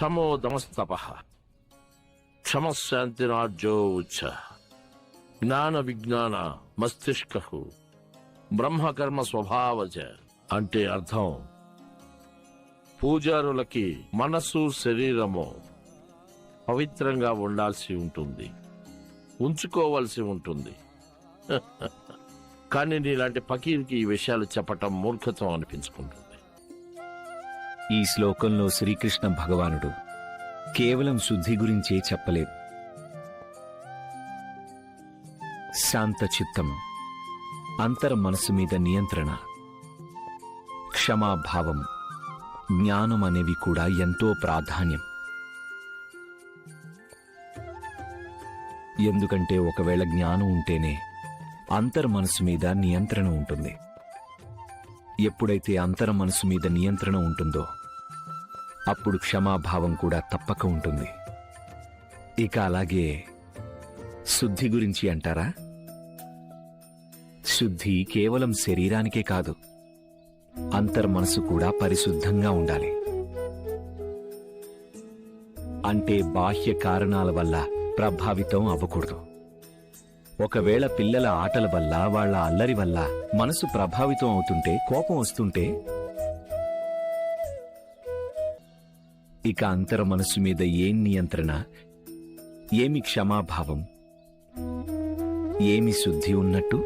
క్షమో దమస్తప క్షమశాంతిరాజ్యో జ్ఞాన విజ్ఞాన మస్తిష్కహు బ్రహ్మకర్మ స్వభావజ అంటే అర్థం. పూజారులకి మనసు శరీరము పవిత్రంగా ఉండాల్సి ఉంటుంది. ఉంచుకోవాల్సి ఉంటుంది. కానీ నీలాంటి ఫకీర్కి ఈ విషయాలు చెప్పటం మూర్ఖత్వం అనిపించుకుంటుంది. ఈ శ్లోకంలో శ్రీకృష్ణ భగవానుడు కేవలం శుద్ధి గురించే చెప్పలేదు. శాంత చిత్తం అంతర మనసు మీద నియంత్రణ క్షమాభావం జ్ఞానం అనేవి కూడా ఎంతో ప్రాధాన్యం. ఎందుకంటే ఒకవేళ జ్ఞానం ఉంటేనే అంతర్ మనసు మీద నియంత్రణ ఉంటుంది. ఎప్పుడైతే అంతర మనసు మీద నియంత్రణ ఉంటుందో అప్పుడు క్షమాభావం కూడా తప్పక ఉంటుంది. ఇక అలాగే శుద్ధి గురించి అంటారా? శుద్ధి కేవలం శరీరానికే కాదు అంతర్మనసు కూడా పరిశుద్ధంగా ఉండాలి. అంటే బాహ్య కారణాల వల్ల ప్రభావితం అవ్వకూడదు. ఒకవేళ పిల్లల ఆటల వల్ల వాళ్ళ అల్లరి వల్ల మనసు ప్రభావితం అవుతుంటే కోపం వస్తుంటే ఇక అంతర మనసు మీద ఏం నియంత్రణ? ఏమి క్షమాభావం? ఏమి శుద్ధి ఉన్నట్టు?